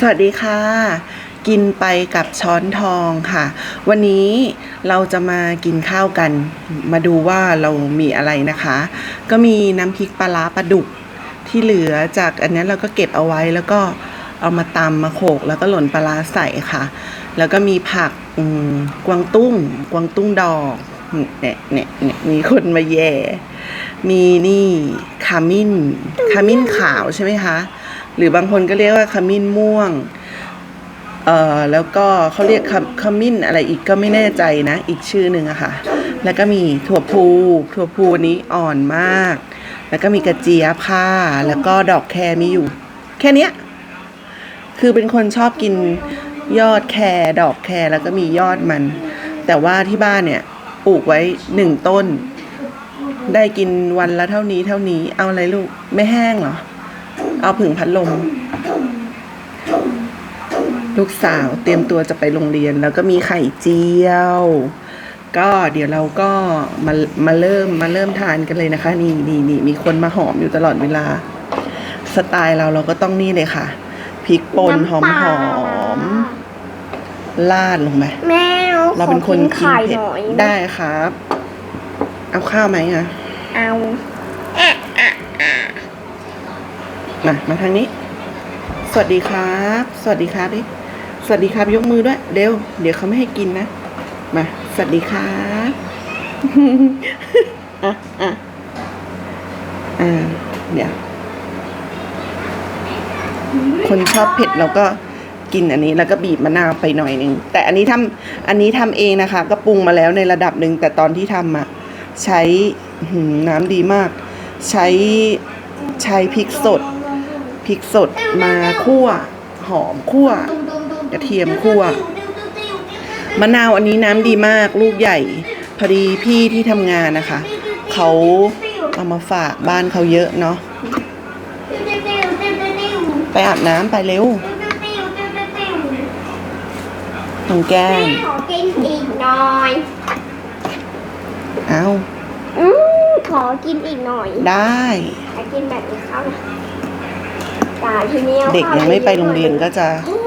สวัสดีค่ะ กินไปกับช้อนทองค่ะ วันนี้เราจะมากินข้าวกัน มาดูว่าเรามีอะไรนะคะ ก็มีน้ำพริกปลาร้าปลาดุกที่เหลือจากอันนี้เราก็เก็บเอาไว้แล้วก็เอามาตำมาโขลกแล้วก็หล่นปลาร้าใส่ค่ะ แล้วก็มีผักกวางตุ้ง กวางตุ้งดอกเนี่ยเนี่ยเนี่ยมีคนมาแย่ มีนี่ขมิ้นขมิ้นขาวใช่ไหมคะ หรือบางคนก็เรียกว่าขมิ้นม่วง เอ่อแล้วก็เขาเรียกขมิ้นอะไรอีกก็ไม่แน่ใจนะ อีกชื่อหนึ่งอะค่ะ แล้วก็มีถั่วพูถั่วพูนี้อ่อนมาก แล้วก็มีกระเจี๊ยบค่ะแล้วก็ดอกแครมีอยู่ แค่เนี้ยคือเป็นคนชอบกินยอดแครดอกแครแล้วก็มียอดมัน แต่ว่าที่บ้านเนี่ยปลูกไว้หนึ่งต้น ได้กินวันละเท่านี้เท่านี้เอาอะไรลูก ไม่แห้งเหรอ เอาผึ่งพัดลม ลูกสาวเตรียมตัวจะไปโรงเรียนแล้วก็มีไข่เจียว ก็เดี๋ยวเราก็มามาเริ่มมาเริ่มทานกันเลยนะคะ นี่นี่นี่มีคนมาหอมอยู่ตลอดเวลา สไตล์เราเราก็ต้องนี่เลยค่ะพริกป่นหอมหอมๆลาดลงไปแม่เราเป็นคนขอกินไข่เผ็ดหน่อยได้ครับ เอาข้าวไหมอะเอาอะอะอะ มามาทางนี้ สวัสดีครับ สวัสดีครับดิสวัสดีครับยกมือด้วยเร็วเดี๋ยวเขาไม่ให้กินนะ มา สวัสดีครับอะอะอ่าเดี๋ยวคนชอบเผ็ดเราก็กินอันนี้แล้วก็บีบมะนาวไปหน่อยหนึ่งแต่อันนี้ทำอันนี้ทำเองนะคะ ก็ปรุงมาแล้วในระดับหนึ่งแต่ตอนที่ทำอะใช้น้ำดีมาก ใช้ใช้พริกสด พริกสดมาคั่ว หอมคั่ว กระเทียมคั่ว มะนาวอันนี้น้ำดีมากลูกใหญ่ พอดีพี่ที่ทำงานนะคะ เขาเอามาฝากบ้านเขาเยอะเนาะไปอาบน้ำไปเร็วตรงแก้แม่มขอกินอีกหน่อย เอาอืมขอกินอีกหน่อย ได้ ขอกินแบบนี้เข้านะแต่ทีนี้อา เด็กยังไม่ไปโรงเรียนก็จะอืม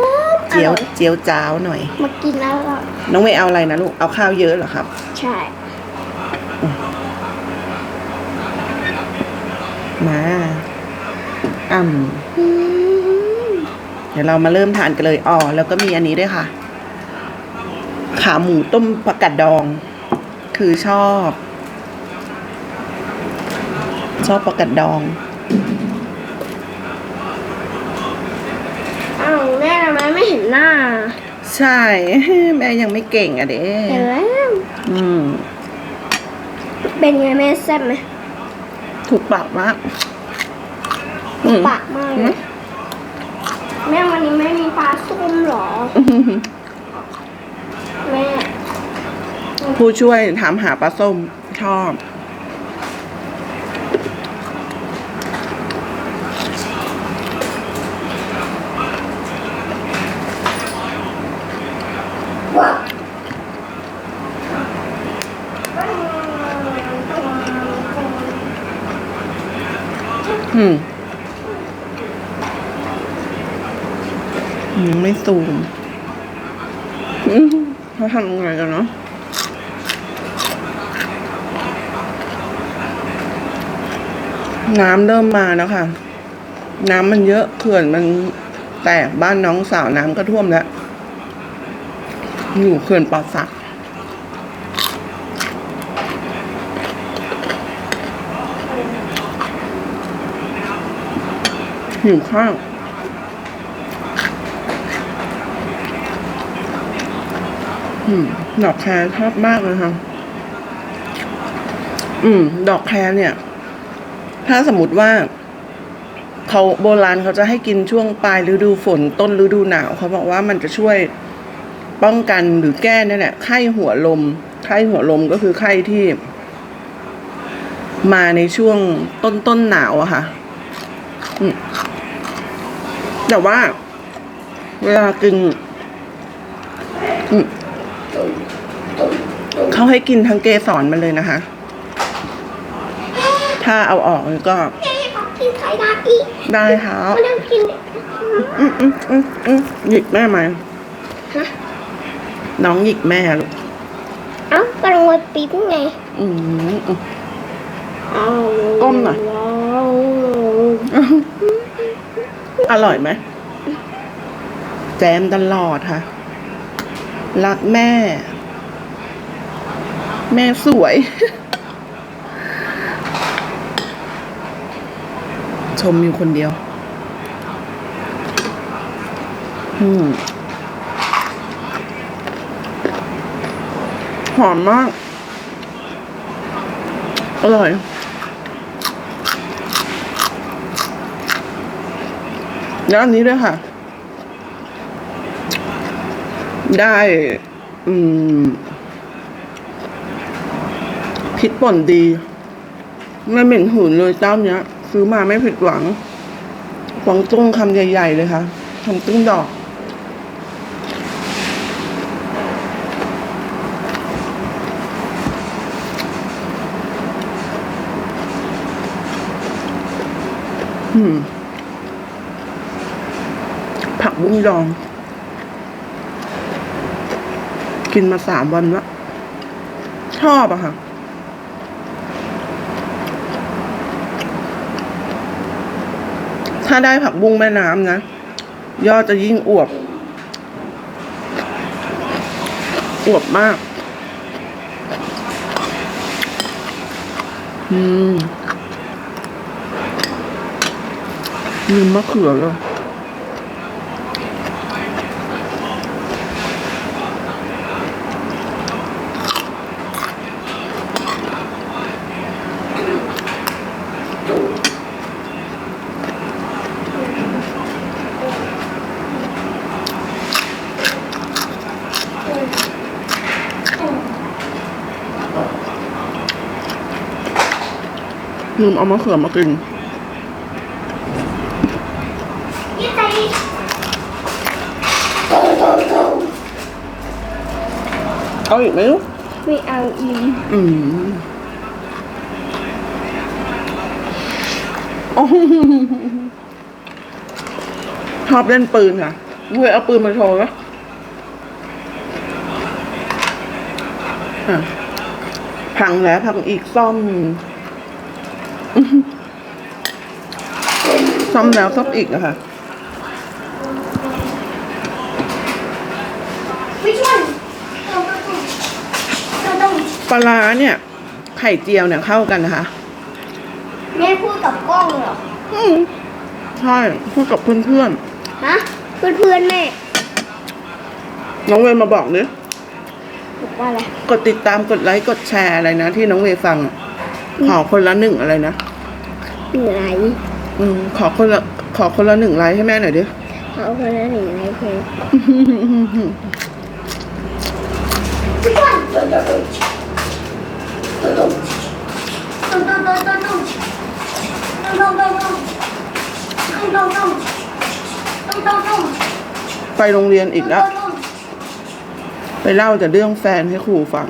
เจียวอร่อเจียวจ้าวหน่อย มากินแล้วก็น้องไม่เอาอะไรนะลูก เอาข้าวเยอะเหรอครับ ใช่มาอ่ำอืมเดี๋ยวเรามาเริ่มทานกันเลยอ๋อแล้วก็มีอันนี้ด้วยค่ะ ขาหมูต้มผักกาดดอง คือชอบ ชอบผักกาดดอง อ้าวแม่ทำไมไม่เห็นหน้าใช่ แม่ยังไม่เก่งอะเด้เห็นแล้วอืม เป็นไงแม่แซ่บไหมถูกปากมากอืมปากมากนะแม่วันนี้ไม่มีปลาส้มเหรอ แม่ ผู้ช่วยถามหาปลาส้มชอบ อืมยังไม่ซูมอืมเขาทำยังไงกันเนาะน้ำเริ่มมาแล้วค่ะ น้ำมันเยอะเขื่อนมันแตกบ้านน้องสาวน้ำก็ท่วมแล้ว อยู่เขื่อนป่าสัก หิวข้าวอืมดอกแครชอบมากเลยค่ะ อืม ดอกแครเนี่ย ถ้าสมมติว่าเขาโบราณเขาจะให้กินช่วงปลายฤดูฝนต้นฤดูหนาวเขาบอกว่ามันจะช่วยป้องกันหรือแก้นี่แหละไข้หัวลม ไข้หัวลมก็คือไข้ที่ มาในช่วงต้นต้นหนาวอะค่ะ อืม แต่ว่า เวลากินอืมเขาให้กินทั้งเกสรมันเลยนะคะ ถ้าเอาออกก็แม่ขอกินไข่ดาวอีกได้ครับมันต้องกินอืมอืมอืมอืมหยิกแม่มาฮะน้องหยิกแม่ลูกเอ้ากำลังมาปิ๊บไงอืมอืมเอาก้มหน่อย อร่อยไหมแจมตลอดค่ะ รักแม่ แม่สวย ชมอยู่คนเดียว อืมหอมมาก อร่อย แล้วอันนี้ด้วยค่ะ ได้ อืมพริกป่นดี ไม่เหม็นหืนเลยเจ้าเนี้ย ซื้อมาไม่ผิดหวังหวังตุ้งคำใหญ่ ๆ เลยค่ะทำตุ้งดอก อืม บุ้งดอง กินมาสามวันละชอบอะค่ะ ถ้าได้ผักบุ้งแม่น้ำนะ ยอดจะยิ่งอวบ อวบมาก อืมลืมมะเขือเลย ลืมเอามะเขือมากินยี่ใจเอาอีกไหมลูกไม่เอาอิ่มอืมโอ้โหชอบเล่นปืนค่ะเว้ยเอาปืนมาโชว์ไหมอะพังแล้วพังอีกซ่อม ซ่อมแล้วซ่อมอีกอะค่ะวิชวันต้องต้องต้องปลาร้าเนี่ย ไข่เจียวเนี่ยเข้ากันนะคะแม่พูดกับกล้องเหรออืมใช่พูดกับเพื่อนฮะเพื่อนเพื่อนๆแม่ๆน้องเวย์มาบอกเนี่ยบอกว่าอะไร กดติดตามกดไลค์กดแชร์อะไรนะที่น้องเวย์ฟังอะ ขอคนละหนึ่งอะไรนะหนึ่งไลค์อืมขอคนละขอคนละหนึ่งไลค์ให้แม่หน่อยดิขอคนละหนึ่งไลค์เพื่อนไปโรงเรียนอีกแล้ว ไปเล่าแต่เรื่องแฟนให้ครูฟัง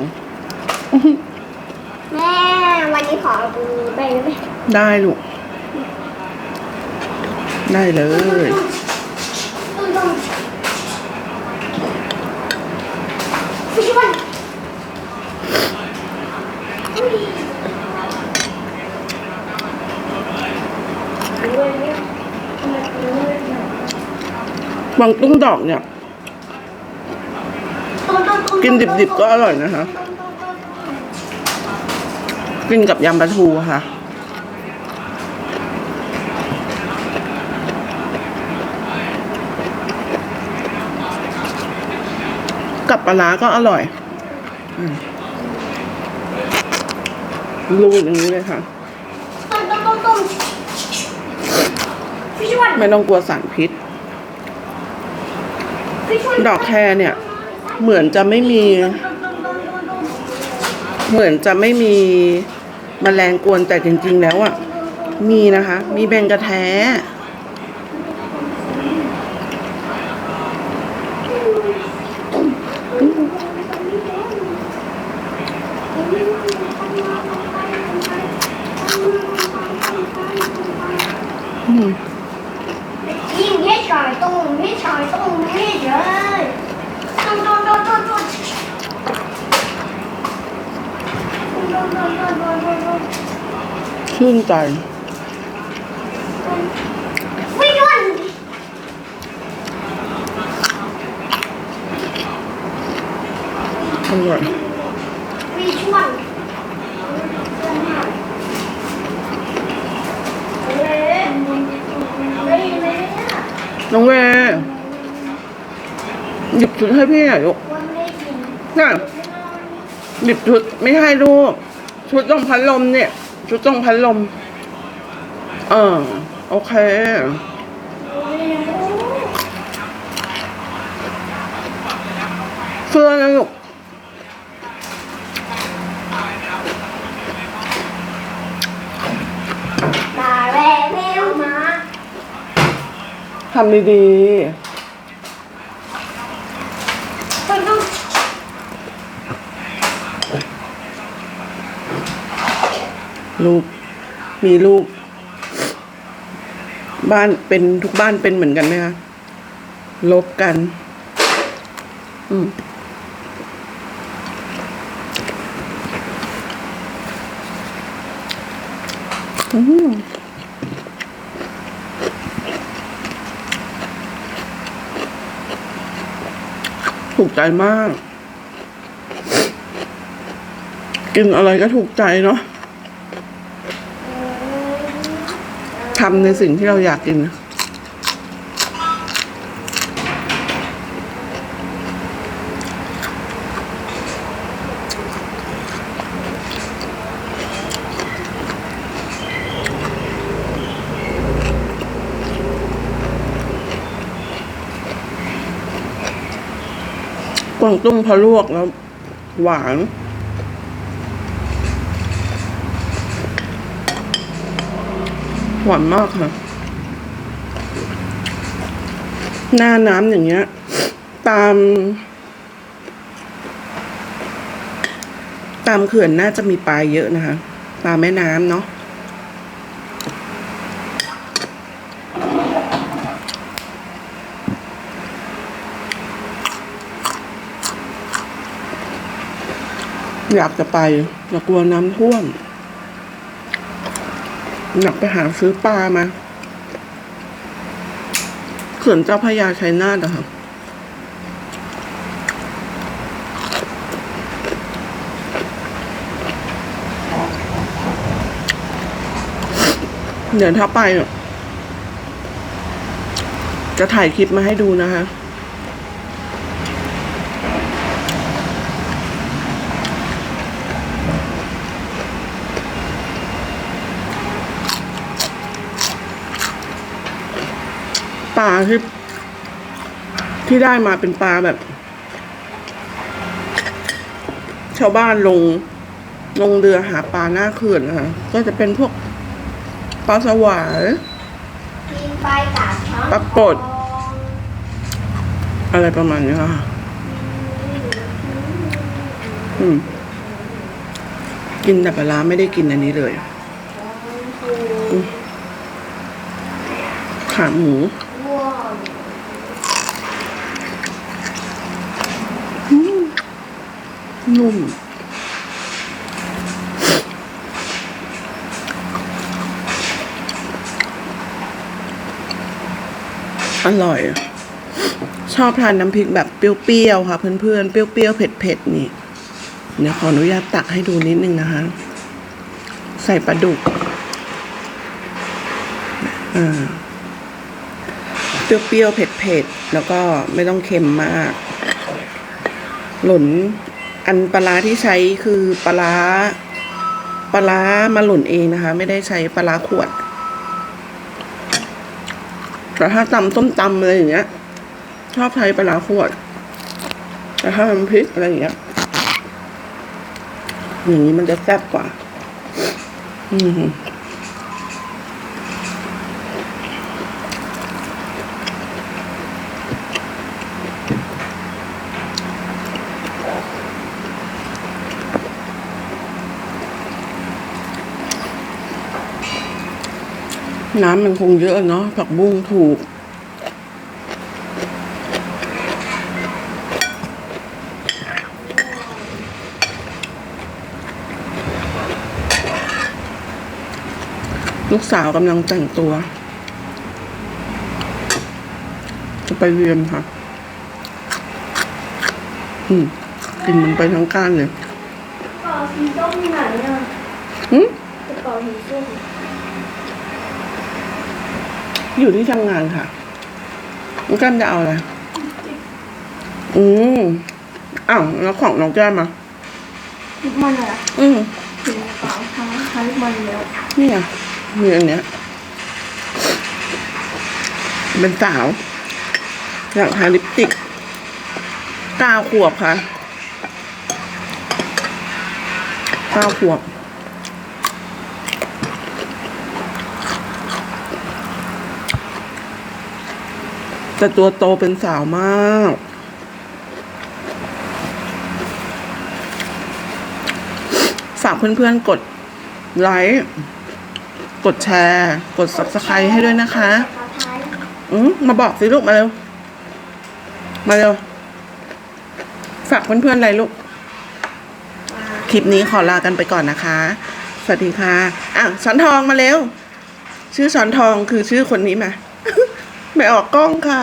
นนี้ขอดูไปได้ไหมได้ลูก ได้เลยไม่ใช่วันบางตุ้งดอกเนี่ย กินดิบๆก็อร่อยนะคะ กินกับยำปลาทูอะค่ะ กับปลาร้าก็อร่อยอืมรูดอย่างนี้เลยค่ะต้มต้มต้มต้มไม่ใช่วันไม่ต้องกลัวสารพิษ ดอกแครเนี่ย เหมือนจะไม่มี เหมือนจะไม่มี แมลงกวนแต่จริง ๆ แล้วอะ มีนะคะ มีแบงกระแท้ นใจวิ่งวันอร่อยวิ่งวันเล่นเล่นเล่นน้องเวย์หยิบชุดให้พี่หน่อยลูกวันเล่นน่ะหยิบชุดไม่ให้ลูก ชุดตรงพัดลมเนี่ย ชุดตรงพัดลม เออ โอเค เสื้อนะลูกมาแล้วแมวมาทำดีไปดู ๆ ลูกมีลูก บ้านเป็นทุกบ้านเป็นเหมือนกันไหมคะลบกัน อืมอืมถูกใจมาก กินอะไรก็ถูกใจเนาะ ทำในสิ่งที่เราอยากกินกวางตุ้งพอลวกแล้ว หวาน หวานมากค่ะ หน้าน้ำอย่างเงี้ย ตาม ตามเขื่อนน่าจะมีปลาเยอะนะคะ ปลาแม่น้ำเนาะอยากจะไปแต่กลัวน้ำท่วม อยากไปหาซื้อปลามาเขื่อนเจ้าพระยาชัยนาทอะค่ะเดี๋ยวถ้าไป จะถ่ายคลิปมาให้ดูนะคะ ปลาที่ที่ได้มาเป็นปลาแบบ ชาวบ้านลงลงเรือหาปลาหน้าเขื่อนนะคะก็จะเป็นพวกปลาสวายกินไปตากช้อนปรากฏอะไรประมาณนี้ค่ะอืม กินแต่ปลาร้าไม่ได้กินอันนี้เลยขาหมู ว้าว นุ่ม อร่อย ชอบทานน้ำพริกแบบเปรี้ยวๆค่ะ เพื่อนๆ เปรี้ยวๆ เผ็ดๆ นี่ เดี๋ยวขออนุญาตตักให้ดูนิดนึงนะคะ ใส่ปลาดุก อ่าเปรี้ยวๆ เผ็ดๆ แล้วก็ไม่ต้องเค็มมาก หล่น อันปลาที่ใช้คือปลาปลามาหล่นเองนะคะ ไม่ได้ใช้ปลาขวดแต่ถ้าตำส้มตำอะไรอย่างเงี้ย ชอบใช้ปลาขวด แต่ถ้าทำพริกอะไรอย่างเงี้ยอย่างนี้มันจะแซ่บกว่า อืม น้ำมันคงเยอะเนาะผักบุ้งถูก ลูกสาวกำลังแต่งตัว จะไปเรียนค่ะ อืมกลิ่นมันไปทั้งก้านเลยกระเป๋าสีส้มอยู่ไหนอะอืมกระเป๋าสีส้ม อยู่ที่ทำงานค่ะน้องแก้มจะเอาอะไร อืมอ้าวแล้วของน้องแก้มอะลิปมันเหรออืมถึงกระเป๋าทำคล้ายลิปมันแล้วนี่ไงมีอันเนี้ย เป็นสาวอยากทาลิปสติกเก้าขวบค่ะเก้าขวบ แต่ตัวโตเป็นสาวมาก ฝากเพื่อนๆกดไลค์กดแชร์ กด subscribe ให้ด้วยนะคะอืมมาบอกสิลูกมาเร็ว มาเร็ว ฝากเพื่อนๆอะไรลูก คลิปนี้ขอลากันไปก่อนนะคะ สวัสดีค่ะ อะช้อนทองมาเร็ว ชื่อช้อนทองคือชื่อคนนี้ไหมา ไม่ออกกล้องค่ะ